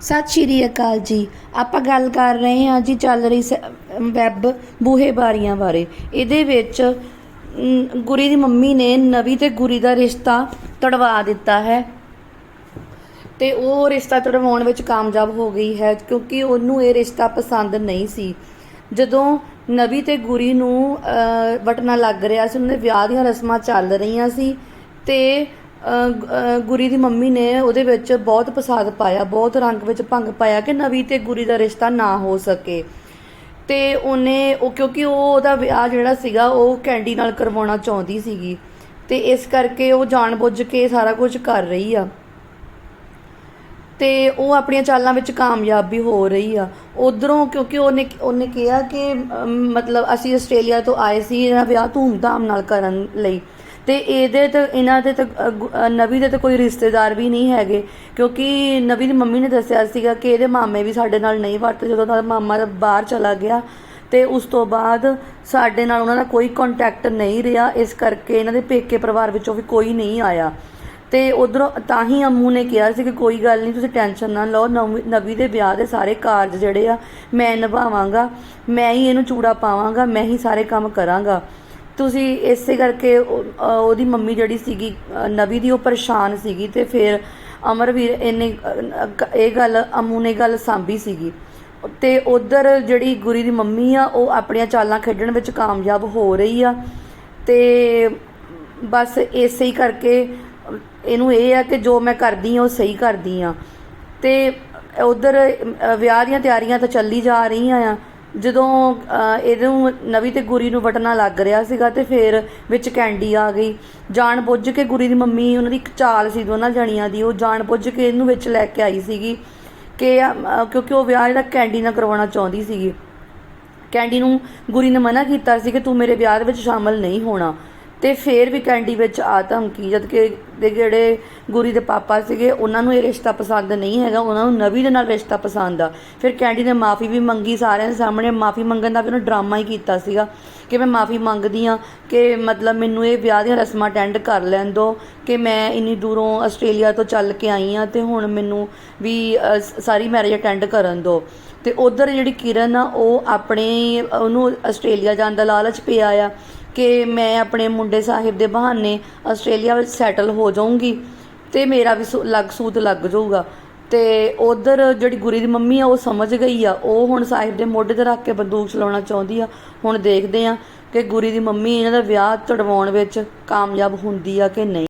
ਸਤਿ ਸ਼੍ਰੀ ਅਕਾਲ ਜੀ। ਆਪਾਂ ਗੱਲ ਕਰ ਰਹੇ ਹਾਂ ਜੀ ਚੱਲ ਰਹੀ ਸ- ਵੈਬ ਬੂਹੇ ਬਾਰੀਆਂ ਬਾਰੇ। ਇਹਦੇ ਵਿੱਚ ਗੁਰੀ ਦੀ ਮੰਮੀ ਨੇ ਨਵੀ ਤੇ ਗੁਰੀ ਦਾ ਰਿਸ਼ਤਾ ਤੜਵਾ ਦਿੱਤਾ ਹੈ। ਤੇ ਉਹ ਰਿਸ਼ਤਾ ਤੜਵਾਉਣ ਵਿੱਚ ਕਾਮਯਾਬ ਹੋ ਗਈ ਹੈ ਕਿਉਂਕਿ ਉਹਨੂੰ ਇਹ ਰਿਸ਼ਤਾ ਪਸੰਦ ਨਹੀਂ ਸੀ। ਜਦੋਂ ਨਵੀ ਤੇ ਗੁਰੀ ਨੂੰ ਵਟਣਾ ਲੱਗ ਰਿਹਾ ਸੀ, ਉਹਨਾਂ ਦੇ ਵਿਆਹ ਦੀਆਂ ਰਸਮਾਂ ਚੱਲ ਰਹੀਆਂ ਸੀ ਤੇ ਗੁਰੀ ਦੀ ਮੰਮੀ ਨੇ ਉਹਦੇ ਵਿੱਚ ਬਹੁਤ ਪ੍ਰਸਾਦ ਪਾਇਆ, ਬਹੁਤ ਰੰਗ ਵਿੱਚ ਭੰਗ ਪਾਇਆ ਕਿ ਨਵੀ ਤੇ ਗੁਰੀ ਦਾ ਰਿਸ਼ਤਾ ਨਾ ਹੋ ਸਕੇ। ਤੇ ਉਹਨੇ ਉਹ ਕਿਉਂਕਿ ਉਹ ਉਹਦਾ ਵਿਆਹ ਜਿਹੜਾ ਸੀਗਾ, ਉਹ ਕੈਂਡੀ ਨਾਲ ਕਰਵਾਉਣਾ ਚਾਹੁੰਦੀ ਸੀਗੀ। ਤੇ ਇਸ ਕਰਕੇ ਉਹ ਜਾਣਬੁੱਝ ਕੇ ਸਾਰਾ ਕੁਝ ਕਰ ਰਹੀ ਆ। ਤੇ ਉਹ ਆਪਣੀਆਂ ਚਾਲਾਂ ਵਿੱਚ ਕਾਮਯਾਬ ਵੀ ਹੋ ਰਹੀ ਆ। ਉਧਰੋਂ ਕਿਉਂਕਿ ਉਹਨੇ ਉਹਨੇ ਕਿਹਾ ਕਿ ਮਤਲਬ ਅਸੀਂ ਆਸਟ੍ਰੇਲੀਆ ਤੋਂ ਆਏ ਸੀ ਇਹਨਾਂ ਵਿਆਹ ਧੂਮਧਾਮ ਨਾਲ ਕਰਨ ਲਈ। ਤੇ ਇਹਦੇ ਤੇ ਇਹਨਾਂ ਦੇ ਤੇ ਗੁ- ਅ, ਨਵੀ ਦੇ ਤੇ ਕੋਈ ਰਿਸ਼ਤੇਦਾਰ ਵੀ ਨਹੀਂ ਹੈਗੇ। ਕਿਉਂਕਿ ਨਵੀ ਦੀ ਮੰਮੀ ਨੇ ਦੱਸਿਆ ਸੀਗਾ ਕਿ ਇਹਦੇ ਮਾਮੇ ਵੀ ਸਾਡੇ ਨਾਲ ਨਹੀਂ ਵਰਤੇ ਜਦੋਂ ਦਾ ਮਾਮਾ ਦਾ ਬਾਹਰ ਚਲਾ ਗਿਆ। ਤੇ ਉਸ ਤੋਂ ਬਾਅਦ ਸਾਡੇ ਨਾਲ ਉਹਨਾਂ ਦਾ ਕੋਈ ਕੰਟੈਕਟ ਨਹੀਂ ਰਿਹਾ। ਇਸ ਕਰਕੇ ਇਹਨਾਂ ਦੇ ਪੇਕੇ ਪਰਿਵਾਰ ਵਿੱਚੋਂ ਵੀ ਕੋਈ ਨਹੀਂ ਆਇਆ। ਤੇ ਉਧਰੋਂ ਤਾਂ ਹੀ ਅੰਮੂ ਨੇ ਕਿਹਾ ਸੀ ਕਿ ਕੋਈ ਗੱਲ ਨਹੀਂ ਤੁਸੀਂ ਟੈਨਸ਼ਨ ਨਾ ਲਓ। ਨਵੀਂ- ਨਵੀ ਦੇ ਵਿਆਹ ਦੇ ਸਾਰੇ ਕਾਰਜ ਜਿਹੜੇ ਆ ਮੈਂ ਨਿਭਾਵਾਂਗਾ। ਮੈਂ ਹੀ ਇਹਨੂੰ ਚੂੜਾ ਪਾਵਾਂਗਾ ਮੈਂ ਹੀ ਸਾਰੇ ਕੰਮ ਕਰਾਂਗਾ। ਤੁਸੀਂ ਇਸੇ ਕਰਕੇ ਉਹ- ਉਹਦੀ ਮੰਮੀ ਜਿਹੜੀ ਸੀਗੀ, ਅਹ, ਨਵੀ ਦੀ, ਉਹ ਪਰੇਸ਼ਾਨ ਸੀਗੀ ਤੇ ਫਿਰ ਅਮਰਵੀਰ ਇਹਨੇ ਇਹ ਗੱਲ, ਅਮੂ ਨੇ ਗੱਲ ਸਾਂਭੀ ਸੀਗੀ। ਤੇ ਉਧਰ ਜਿਹੜੀ ਗੁਰੀ ਦੀ ਮੰਮੀ ਆ, ਉਹ ਆਪਣੀਆਂ ਚਾਲਾਂ ਖੇਡਣ ਵਿੱਚ ਕਾਮਯਾਬ ਹੋ ਰਹੀ ਆ। ਤੇ ਬਸ ਇਸੇ ਹੀ ਕਰਕੇ ਇਹਨੂੰ ਇਹ ਆ ਕਿ ਜੋ ਮੈਂ ਕਰਦੀ ਆ, ਉਹ ਸਹੀ ਕਰਦੀ ਆ। ਤੇ ਉਧਰ ਵਿਆਹ ਦੀਆਂ ਤਿਆਰੀਆਂ ਤਾਂ ਚੱਲੀ ਜਾ ਰਹੀਆਂ ਆ। ਜਦੋਂ ਇਹਨੂੰ ਨਵੀ ਤੇ ਗੁਰੀ ਨੂੰ ਵਟਣਾ ਲੱਗ ਰਿਹਾ ਸੀਗਾ ਤੇ ਫਿਰ ਵਿੱਚ ਕੈਂਡੀ ਆ ਗਈ। ਜਾਣ ਬੁੱਝ ਕੇ ਗੁਰੀ ਦੀ ਮੰਮੀ, ਉਹਨਾਂ ਦੀ ਇੱਕ ਚਾਲ ਸੀ ਦੋਨਾਂ ਜਣੀਆਂ ਦੀ, ਉਹ ਜਾਣ ਬੁੱਝ ਕੇ ਇਹਨੂੰ ਵਿੱਚ ਲੈ ਕੇ ਆਈ ਸੀਗੀ ਕਿ ਕਿਉਂਕਿ ਉਹ ਵਿਆਹ ਜਿਹੜਾ ਕੈਂਡੀ ਨਾਲ ਕਰਵਾਉਣਾ ਚਾਹੁੰਦੀ ਸੀਗੀ। ਕੈਂਡੀ ਨੂੰ ਗੁਰੀ ਨੇ ਮਨਾ ਕੀਤਾ ਸੀ ਕਿ ਤੂੰ ਮੇਰੇ ਵਿਆਹ ਦੇ ਵਿੱਚ ਸ਼ਾਮਲ ਨਹੀਂ ਹੋਣਾ। ਤੇ ਫੇਰ ਵੀ ਕੈਂਡੀ ਵਿੱਚ ਆ ਧਮਕੀ, ਜਦ ਕਿ ਦੇ ਜਿਹੜੇ ਗੁਰੀ ਦੇ ਪਾਪਾ ਸੀਗੇ, ਉਹਨਾਂ ਨੂੰ ਇਹ ਰਿਸ਼ਤਾ ਪਸੰਦ ਨਹੀਂ ਹੈਗਾ, ਉਹਨਾਂ ਨੂੰ ਨਵੀ ਦੇ ਨਾਲ ਰਿਸ਼ਤਾ ਪਸੰਦ ਆ। ਫਿਰ ਕੈਂਡੀ ਨੇ ਮਾਫੀ ਵੀ ਮੰਗੀ ਸਾਰਿਆਂ ਦੇ ਸਾਹਮਣੇ, ਮਾਫੀ ਮੰਗਣ ਦਾ ਵੀ ਉਹਨੇ ਡਰਾਮਾ ਹੀ ਕੀਤਾ ਸੀਗਾ ਕਿ ਮੈਂ ਮਾਫੀ ਮੰਗਦੀ ਆ ਕਿ ਮਤਲਬ ਮੈਨੂੰ ਇਹ ਵਿਆਹ ਦੀਆਂ ਰਸਮਾਂ ਅਟੈਂਡ ਕਰ ਲੈਣ ਦਿਓ ਕਿ ਮੈਂ ਇੰਨੀ ਦੂਰੋਂ ਆਸਟ੍ਰੇਲੀਆ ਤੋਂ ਚੱਲ ਕੇ ਆਈ ਆ ਤੇ ਹੁਣ ਮੈਨੂੰ ਵੀ ਸਾਰੀ ਮੈਰਿਜ ਅਟੈਂਡ ਕਰਨ ਦਿਓ ਤੇ ਉਧਰ ਜਿਹੜੀ ਕਿਰਨ ਆ, ਉਹ ਆਪਣੇ, ਉਹਨੂੰ ਆਸਟ੍ਰੇਲੀਆ ਜਾਣ ਦਾ ਲਾਲਚ ਪਿਆ ਆ ਕਿ ਮੈਂ ਆਪਣੇ ਮੁੰਡੇ ਸਾਹਿਬ ਦੇ ਬਹਾਨੇ ਆਸਟ੍ਰੇਲੀਆ ਵਿੱਚ ਸੈਟਲ ਹੋ ਜਾਊਂਗੀ ਤੇ ਮੇਰਾ ਵੀ ਸੂ- ਲੱਗ ਸੂਤ ਲੱਗ ਜਾਊਗਾ। ਤੇ ਉਧਰ ਜਿਹੜੀ ਗੁਰੀ ਦੀ ਮੰਮੀ ਆ, ਉਹ ਸਮਝ ਗਈ ਆ। ਉਹ ਹੁਣ ਸਾਹਿਬ ਦੇ ਮੋਢੇ ਤੇ ਰੱਖ ਕੇ ਬੰਦੂਕ ਚਲਾਉਣਾ ਚਾਹੁੰਦੀ ਆ। ਹੁਣ ਦੇਖਦੇ ਆ ਕਿ ਗੁਰੀ ਦੀ ਮੰਮੀ ਇਹਨਾਂ ਦਾ ਵਿਆਹ ਤੜਵਾਉਣ ਵਿੱਚ ਕਾਮਯਾਬ ਹੁੰਦੀ ਆ ਕਿ ਨਹੀਂ।